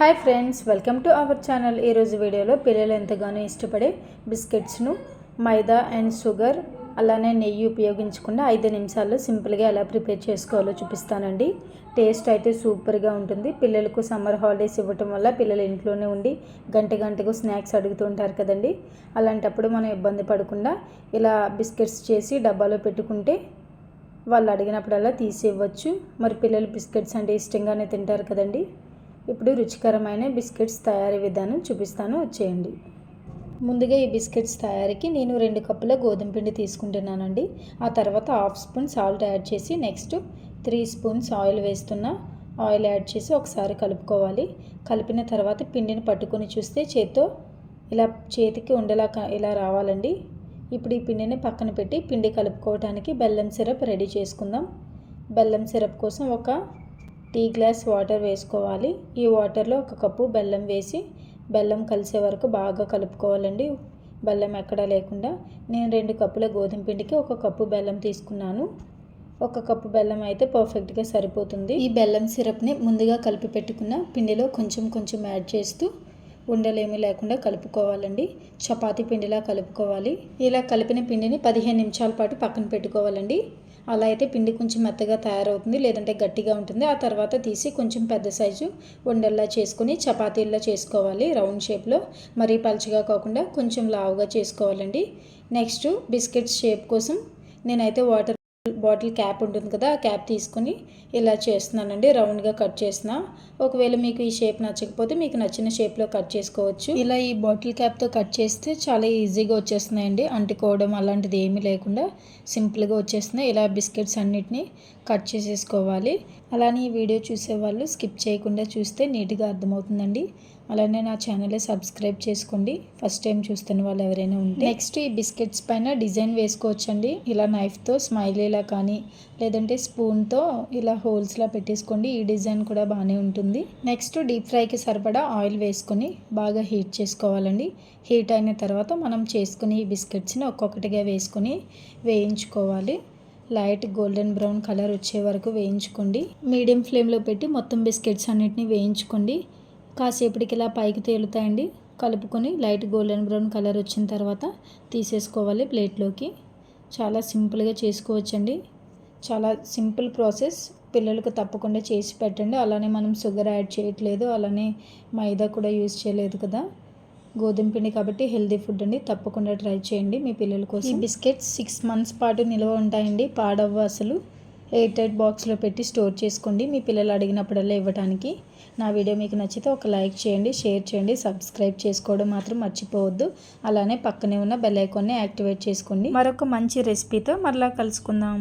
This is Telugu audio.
Hi friends welcome to our channel. ఈరోజు వీడియోలో పిల్లలు ఎంతగానో ఇష్టపడే బిస్కెట్స్ను మైదా అండ్ షుగర్ అలానే నెయ్యి ఉపయోగించకుండా ఐదు నిమిషాల్లో సింపుల్గా ఎలా ప్రిపేర్ చేసుకోవాలో చూపిస్తానండి. టేస్ట్ అయితే సూపర్గా ఉంటుంది. పిల్లలకు సమ్మర్ హాలిడేస్ ఇవ్వటం వల్ల పిల్లలు ఇంట్లోనే ఉండి గంట గంటకు స్నాక్స్ అడుగుతూ ఉంటారు కదండి. అలాంటప్పుడు మనం ఇబ్బంది పడకుండా ఇలా బిస్కెట్స్ చేసి డబ్బాలో పెట్టుకుంటే వాళ్ళు అడిగినప్పుడల్లా తీసి ఇవ్వచ్చు. మరి పిల్లలు బిస్కెట్స్ అంటే ఇష్టంగానే తింటారు కదండి. ఇప్పుడు రుచికరమైన బిస్కెట్స్ తయారీ విధానం చూపిస్తాను. వచ్చేయండి. ముందుగా ఈ బిస్కెట్స్ తయారీకి నేను రెండు కప్పుల గోధుమ పిండి తీసుకుంటున్నానండి. ఆ తర్వాత హాఫ్ స్పూన్ సాల్ట్ యాడ్ చేసి నెక్స్ట్ త్రీ స్పూన్స్ ఆయిల్ వేస్తున్నా ఆయిల్ యాడ్ చేసి ఒకసారి కలుపుకోవాలి. కలిపిన తర్వాత పిండిని పట్టుకొని చూస్తే చేత్తో ఇలా చేతికి ఉండేలా ఇలా రావాలండి. ఇప్పుడు ఈ పిండిని పక్కన పెట్టి పిండి కలుపుకోవడానికి బెల్లం సిరప్ రెడీ చేసుకుందాం. బెల్లం సిరప్ కోసం ఒక టీ గ్లాస్ వాటర్ వేసుకోవాలి. ఈ వాటర్లో ఒక కప్పు బెల్లం వేసి బెల్లం కలిసే వరకు బాగా కలుపుకోవాలండి. బెల్లం ఎక్కడా లేకుండా. నేను రెండు కప్పుల గోధుమ పిండికి ఒక కప్పు బెల్లం తీసుకున్నాను. ఒక కప్పు బెల్లం అయితే పర్ఫెక్ట్గా సరిపోతుంది. ఈ బెల్లం సిరప్ని ముందుగా కలిపి పెట్టుకున్న పిండిలో కొంచెం కొంచెం యాడ్ చేస్తూ ఉండలేమి లేకుండా కలుపుకోవాలండి. చపాతీ పిండిలా కలుపుకోవాలి. ఇలా కలిపిన పిండిని పదిహేను నిమిషాల పాటు పక్కన పెట్టుకోవాలండి. అలా అయితే పిండి కొంచెం మెత్తగా తయారవుతుంది లేదంటే గట్టిగా ఉంటుంది. ఆ తర్వాత తీసి కొంచెం పెద్ద సైజు ఉండల్లా చేసుకుని చపాతీల్లా చేసుకోవాలి రౌండ్ షేప్లో. మరీ పలుచగా కాకుండా కొంచెం లావుగా చేసుకోవాలండి. నెక్స్ట్ బిస్కెట్స్ షేప్ కోసం నేనైతే వాటర్ బాటిల్ క్యాప్ ఉంటుంది కదా ఆ క్యాప్ తీసుకుని ఇలా చేస్తున్నానండి. రౌండ్గా కట్ చేసిన. ఒకవేళ మీకు ఈ షేప్ నచ్చకపోతే మీకు నచ్చిన షేప్లో కట్ చేసుకోవచ్చు. ఇలా ఈ బాటిల్ క్యాప్తో కట్ చేస్తే చాలా ఈజీగా వచ్చేస్తున్నాయండి. అంటుకోవడం అలాంటిది ఏమీ లేకుండా సింపుల్గా వచ్చేస్తున్నాయి. ఇలా బిస్కెట్స్ అన్నిటిని కట్ చేసేసుకోవాలి. అలానే ఈ వీడియో చూసేవాళ్ళు స్కిప్ చేయకుండా చూస్తే నీట్గా అర్థమవుతుందండి. అలానే నా ఛానల్ సబ్స్క్రైబ్ చేసుకోండి. ఫస్ట్ టైం చూస్తున్న వాళ్ళు ఎవరైనా ఉంటే నెక్స్ట్ ఈ బిస్కెట్స్ పైన డిజైన్ వేసుకోవచ్చండి. ఇలా నైఫ్తో స్మైలీలా కానీ లేదంటే స్పూన్తో ఇలా హోల్స్లా పెట్టేసుకోండి. ఈ డిజైన్ కూడా బాగానే ఉంటుంది. నెక్స్ట్ డీప్ ఫ్రైకి సరిపడా ఆయిల్ వేసుకొని బాగా హీట్ చేసుకోవాలండి. హీట్ అయిన తర్వాత మనం చేసుకుని ఈ బిస్కెట్స్ని ఒక్కొక్కటిగా వేసుకొని వేయించుకోవాలి. లైట్ గోల్డెన్ బ్రౌన్ కలర్ వచ్చే వరకు వేయించుకోండి. మీడియం ఫ్లేమ్లో పెట్టి మొత్తం బిస్కెట్స్ అన్నిటిని వేయించుకోండి. కాసేపటికి ఇలా పైకి తేలుతాయండి. కలుపుకొని లైట్ గోల్డెన్ బ్రౌన్ కలర్ వచ్చిన తర్వాత తీసేసుకోవాలి ప్లేట్లోకి. చాలా సింపుల్గా చేసుకోవచ్చండి. చాలా సింపుల్ ప్రాసెస్. పిల్లలకు తప్పకుండా చేసి పెట్టండి. అలానే మనం షుగర్ యాడ్ చేయట్లేదు. అలానే మైదా కూడా యూజ్ చేయలేదు కదా. గోధుమ పిండి కాబట్టి హెల్దీ ఫుడ్ అండి. తప్పకుండా ట్రై చేయండి మీ పిల్లల కోసం. ఈ బిస్కెట్స్ సిక్స్ మంత్స్ పాటు నిల్వ ఉంటాయండి. పాడవ్వ అసలు ఎయిర్ టైట్ బాక్స్లో పెట్టి స్టోర్ చేసుకోండి. మీ పిల్లలు అడిగినప్పుడల్లా ఇవ్వడానికి నా వీడియో మీకు నచ్చితే ఒక లైక్ చేయండి షేర్ చేయండి సబ్స్క్రైబ్ చేసుకోవడం మాత్రం మర్చిపోవద్దు. అలానే పక్కనే ఉన్న బెల్ ఐకాన్ని యాక్టివేట్ చేసుకోండి. మరొక మంచి రెసిపీతో మరలా కలుసుకుందాం.